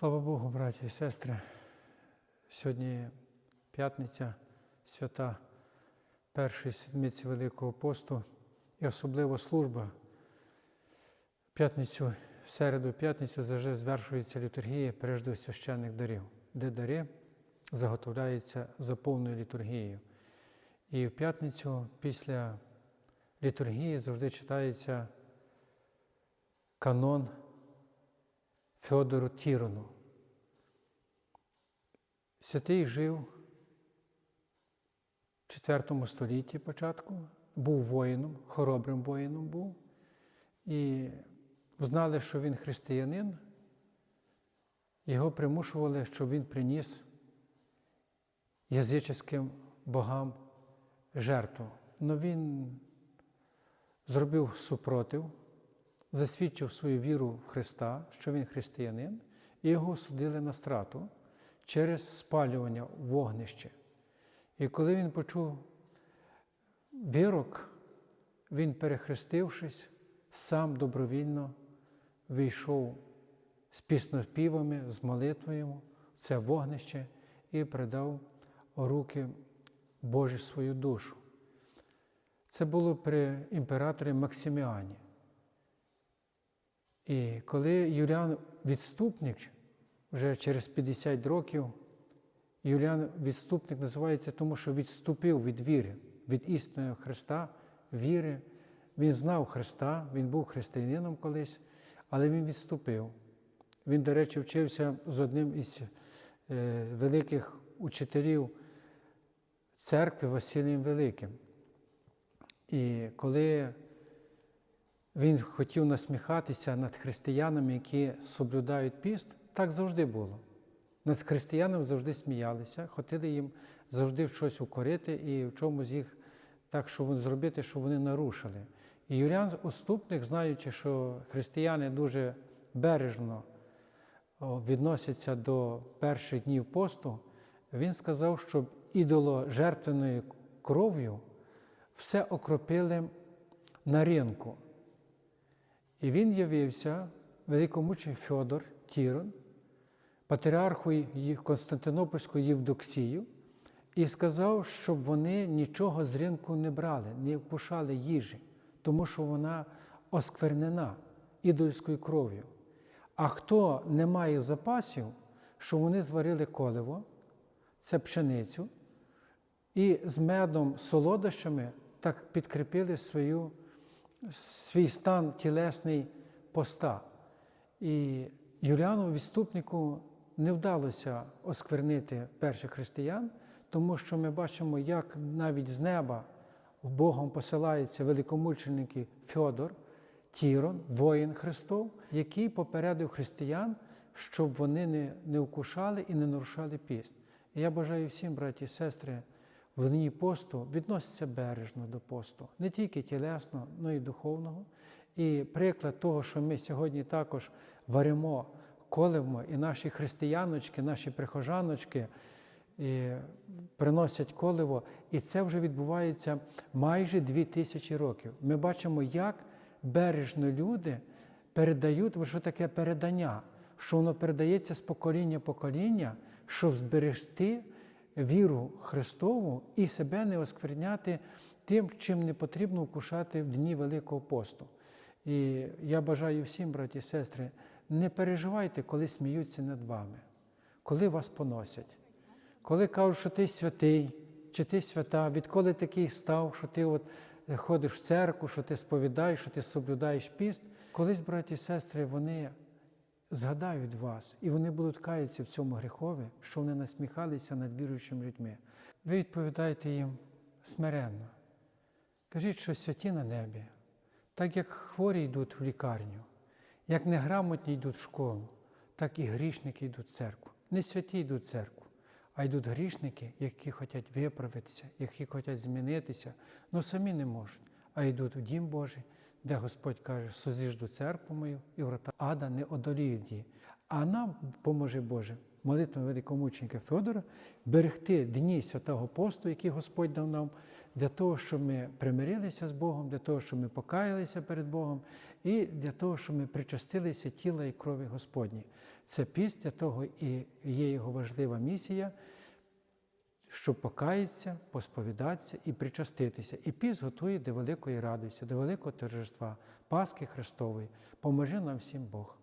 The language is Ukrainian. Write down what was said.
Слава Богу, браті і сестри. Сьогодні п'ятниця, свята першої седмиці Великого посту і особливо служба. П'ятницю, в середу, п'ятницю завжди звершується літургія пережду священних дарів, де дари заготовляються за повною літургією. І в п'ятницю після літургії завжди читається канон Феодору Тірону. Святий жив в IV столітті початку, був воїном, хоробрим воїном був. І знали, що він християнин, його примушували, щоб він приніс язичським богам жертву. Но він зробив супротив, засвідчив свою віру в Христа, що він християнин, і його судили на страту через спалювання в вогнище. І коли він почув вирок, він, перехрестившись, сам добровільно вийшов з пісноспівами, з молитвою в це вогнище і придав руки Божі свою душу. Це було при імператорі Максиміані. І коли Юліан відступник, вже через 50 років, Юліан відступник називається тому, що відступив від віри, від істинного Христа, віри. Він знав Христа, він був християнином колись, але він відступив. Він, до речі, вчився з одним із е, великих учителів церкви Василієм Великим. І коли він хотів насміхатися над християнами, які соблюдають піст, так завжди було. Над християнами завжди сміялися, хотіли їм завжди в щось укорити і в чомусь їх так, щоб зробити, щоб вони нарушили. І Юліан Уступник, знаючи, що християни дуже бережно відносяться до перших днів посту, він сказав, щоб ідоложертвеною кров'ю все окропили на ринку. І він явився великомучений Фьодор Тірон, патріарху Константинопольської Євдоксію, і сказав, щоб вони нічого з ринку не брали, не вкушали їжі, тому що вона осквернена ідольською кров'ю. А хто не має запасів, що вони зварили коливо, це пшеницю, і з медом солодощами так підкріпили свою, свій стан тілесний поста. І Юліану відступнику не вдалося осквернити перших християн, тому що ми бачимо, як навіть з неба Богом посилається великомученик Фьодор, Тірон, воїн Христов, який попередив християн, щоб вони не, не вкушали і не нарушали піст. І я бажаю всім, браті і сестри, в дні посту відноситься бережно до посту, не тільки тілесно, але й духовного. І приклад того, що ми сьогодні також варимо, колимо, і наші християночки, наші прихожаночки і приносять коливо, і це вже відбувається майже дві тисячі років. Ми бачимо, як бережно люди передають, що таке передання, що воно передається з покоління покоління, щоб зберегти віру Христову і себе не оскверняти тим, чим не потрібно вкушати в дні Великого посту. І я бажаю всім, браті і сестри, не переживайте, коли сміються над вами, коли вас поносять, коли кажуть, що ти святий, чи ти свята, відколи такий став, що ти от ходиш в церкву, що ти сповідаєш, що ти соблюдаєш піст. Колись, браті і сестри, вони згадають вас, і вони будуть каятися в цьому гріхові, що вони насміхалися над віруючими людьми. Ви відповідаєте їм смиренно. Кажіть, що святі на небі, так як хворі йдуть в лікарню, як неграмотні йдуть в школу, так і грішники йдуть в церкву. Не святі йдуть в церкву, а йдуть грішники, які хочуть виправитися, які хочуть змінитися, але самі не можуть, а йдуть у Дім Божий, де Господь каже, созіжду церкву мою і врата ада не одоліють її. А нам поможе Боже, молитва великомученика Федора, берегти дні святого посту, які Господь дав нам, для того, щоб ми примирилися з Богом, для того, щоб ми покаялися перед Богом, і для того, щоб ми причастилися тіла і крові Господні. Це піст для того і є його важлива місія щоб покаятися, посповідатися і причаститися. І піс готує до великої радості, до великого торжества, Пасхи Христової. Поможи нам всім Бог.